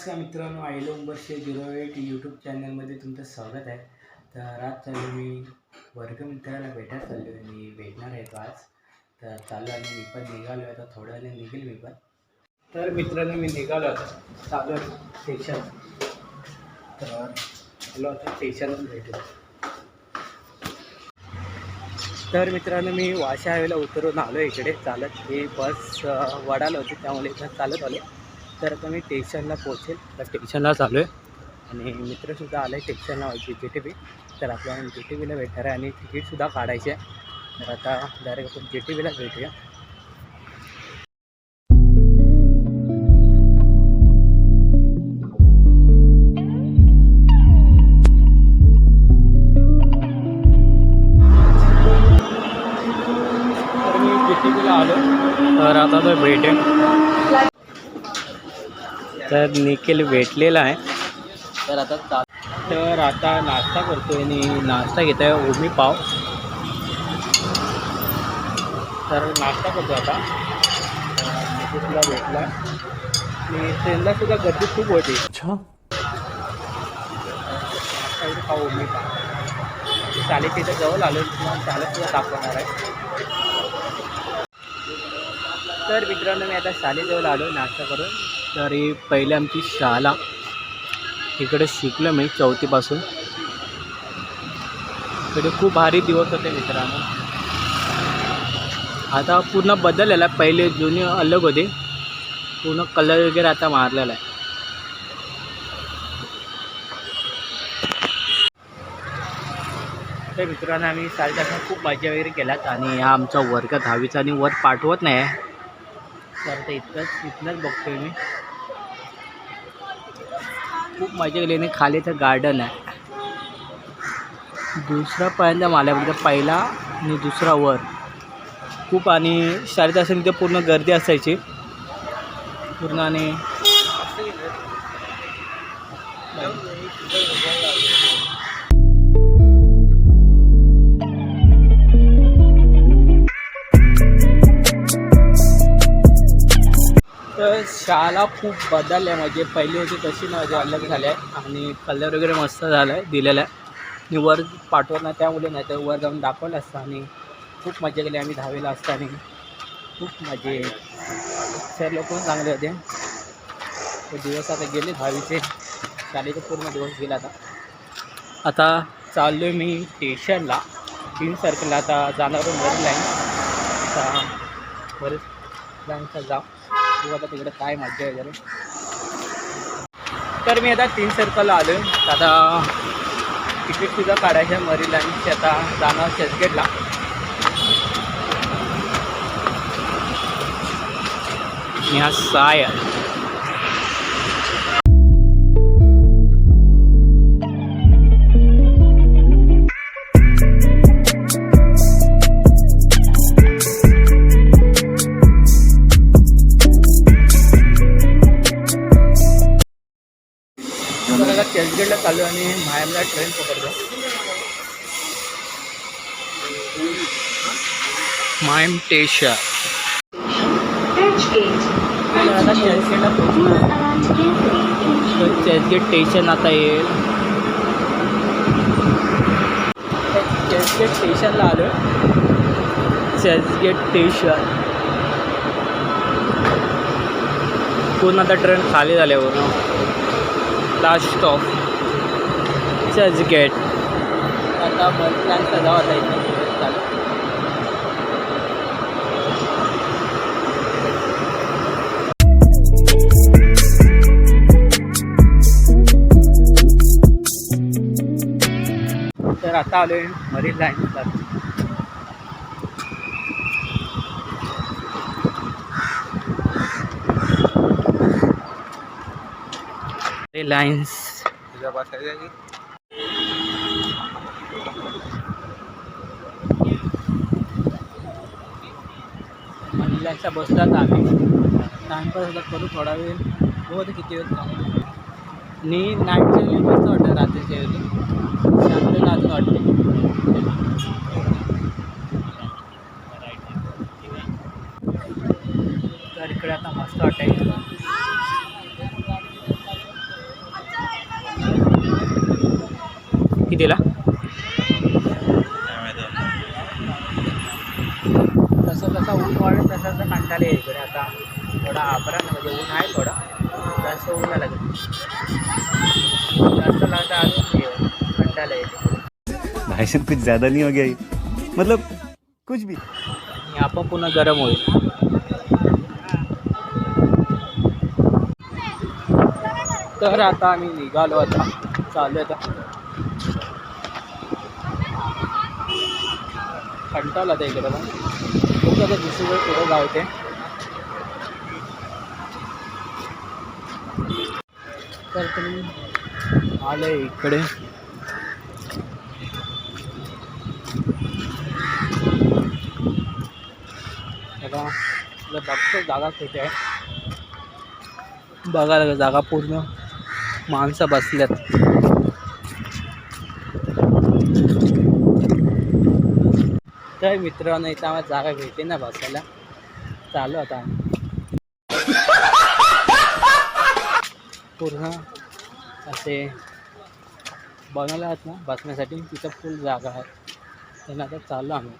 नमस्कार मित्रांनो आयलो उंबरशे झिरो एट यूट्यूब चॅनलमध्ये तुमचं स्वागत आहे. तर आज चालू मी वर्गमित्राला भेटायला चाललो आहे मी भेटणार आहे तो आज. तर चालू आणि मी पण निघालो आहे तर थोड्या वेळाने निघेल मी पण तर मित्रांनो मी निघालो आता. चालू आहे स्टेशन तर आलो आता स्टेशनवर भेटू तर मित्रांनो मी वाशा हायवेला उतरून आलो इकडे. चालत ही बस अ, वडाला होती त्यामुळे इथं चालत आले तर आता मी टेशनला पोहोचेल. तर टेशनला चालू आहे आणि मित्रसुद्धा आलं आहे व्हायची जी टी बी तर आपल्याला जी टी बीला भेटणार आहे आणि तिकीटसुद्धा काढायचे आहे. तर आता डायरेक्ट आपण जी टी बीला भेटूया. तर मी टी आलो तर आता तो भेटेल. तर निखिल भेटलेला आहे. तर आता चा तर आता नाश्ता करतोय आणि नाश्ता घेत आहे ओमी पाव. तर नाश्ता करतो आता. निखिलला भेटला आणि ट्रेनला सुद्धा गर्दी खूप होती. पाव ओमी पाव. तिथे जवळ आलो तुम्हाला चालत सुद्धा दाखवणार आहे. तर मित्रांनो मी आता शाळेजवळ आलो नाश्ता करून. तर ही पहिले आमची शाळा इकडे शिकलो मी चौथीपासून. इकडे खूप भारी दिवस होते मित्रांनो. आता पूर्ण बदललेला आहे. पहिले जुने अलग होते. पूर्ण कलर वगैरे आता मारलेला आहे. तर मित्रांनो आम्ही शाळेत खूप मजा वगैरे केल्यात आणि हा आमचा वर्ग दहावीचा आणि वर पाठवत नाही. आहे तर ते इतकंच इथनंच बघतोय मी. खूप मजा केली आणि खाली तर गार्डन आहे. दुसरा पहिल्यांदा मला म्हणजे पहिला आणि दुसरा वर. खूप आणि शाळेत असेल तिथे पूर्ण गर्दी असायची. पूर्ण आणि तर शाळा खूप बदलल्या. म्हणजे पहिली होती तशी माझी अलग झाल्या. आहे आणि कलर वगैरे मस्त झाला आहे दिलेला आहे मी वर पाठवत नाही त्यामुळे नाही तर वर जाऊन दाखवलं असतं. आणि खूप मजा केली आम्ही दहावीला असताना. खूप मजे सर लोक पण चांगले होते. ते दिवस आता गेले दहावीचे. शाळेचे पूर्ण दिवस गेला आता. आता चाललो आहे मी स्टेशनला तीन सर्कलला आता जाणार बरं लाईन आता बरेच लाईनचा जाऊ. बघू आता तिकडे काय मजा आहे वगैरे तर मी आता तीन सर्कलला आलो आहे आता तिकीटसुद्धा काढायचं मरील मरी लाईनची आता जाणार चर्चगेटला मी हा साय आता चर्चगेटला चालू आणि मायामला ट्रेन पकडतो मायम टेशा. आता चर्चगेटला तर चर्चगेट स्टेशन आता येईल. चर्चगेट स्टेशनला आलो चर्चगेट स्टेशन पूर्ण आता ट्रेन खाली झाल्यावर लास्ट स्टॉप. चर्चगेट आता बस प्लॅन सजा होता इथे चालू तर आता आलो आहे मरीन लाईन लाईन्स महिलांचा बसला तर आम्ही. टाइमपास करू थोडा वेळ. बघू आता किती वेळ थांबू? आणि नाईटच्या वेळी मस्त वाटतं रात्रीच्या वेळी. शांतता अजून वाटते. तर इकडे आता मस्त वाटते तिला तसं तसं ऊन वाढेल तसं तसं कंटाळे येईल इकडे आता. थोडा आपरा ना म्हणजे ऊन आहे थोडा. जास्त ऊन लागेल जास्त लागता अजून कंटाळा येईल. भाषण कुछ ज़्यादा नाही हो मतलब कुछ भी. आपण पुन्हा गरम होईल. तर आता आम्ही निघालो आता. चालू आता. कंटाळला त्या इकडे पण खूप आता दुसरीकडे पुढे गावते तर तुम्ही आले इकडे बघतो जागा कुठे आहे. बघायला जागा पूर्ण माणसं बसल्यात. तर मित्रांनो इथं आम्हाला जागा भेटते ना बसायला. चालू आता आम्ही. पूर्ण असे बनवले आहेत ना बसण्यासाठी. तिथं फुल जागा आहे. त्यांना आता चाललो आम्ही.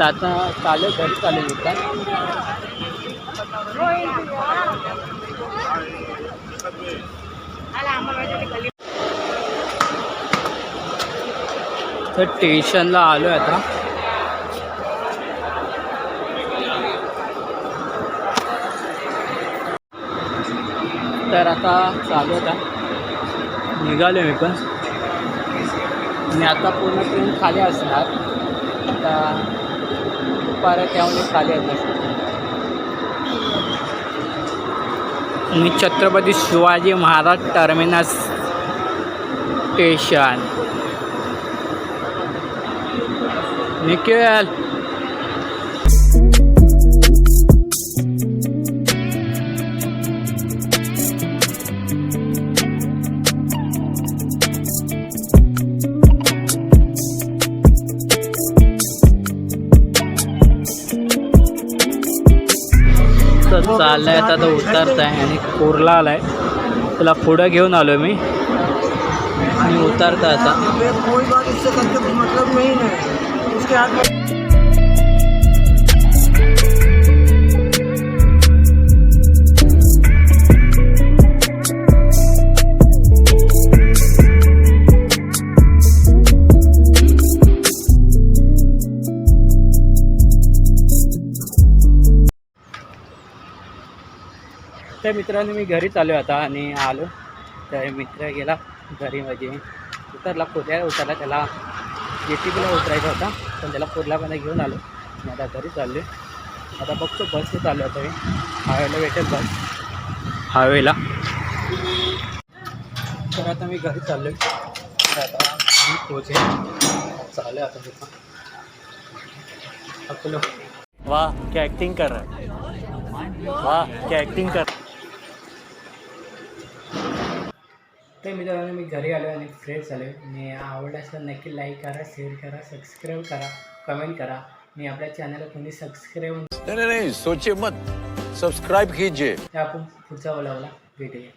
आता चालू घरी चालू होता तर स्टेशनला आलो आहे आता. तर आता चालू आता. निघालो मी पण. आणि आता पूर्ण ट्रेन खाली असणार. आता दुपारा त्यामुळे खाली असणार. आणि छत्रपती शिवाजी महाराज टर्मिनस स्टेशन. निकेल तर आहे आता तो उतरत आहे आणि कुर्ला आलाय. त्याला पुढं घेऊन आलो मी. आणि उतरत आता. तर मित्रांनो मी घरीच आलो आता आणि आलो. तर मित्र गेला घरी म्हणजे. उतरला पुण्याला उतरला त्याला जे टी बीला उतरायचा होता पण त्याला पूर्लापर्यंत घेऊन आलो. आणि आता घरी चाललो आता बघतो बसने चाललो आता मी हायवेला भेटेल बस. हायवेला. तर आता मी घरी चाललो तर आता मी पोचेल चालू आता तिथं. अकोलो वाह क्या एक्टिंग कर रहा है. वाह क्या एक्टिंग कर तर मित्रांनो मी घरी आलो आणि फ्रेश झालो आणि आवडल्यास तर नक्की लाईक करा शेअर करा सबस्क्राईब करा कमेंट करा. आणि आपल्या चॅनलला कोणी सबस्क्राईब नहीं नहीं सोचिए मत. सब्सक्राइब कीजिए. तर आपण पुढच्या ओलावला भेटूया.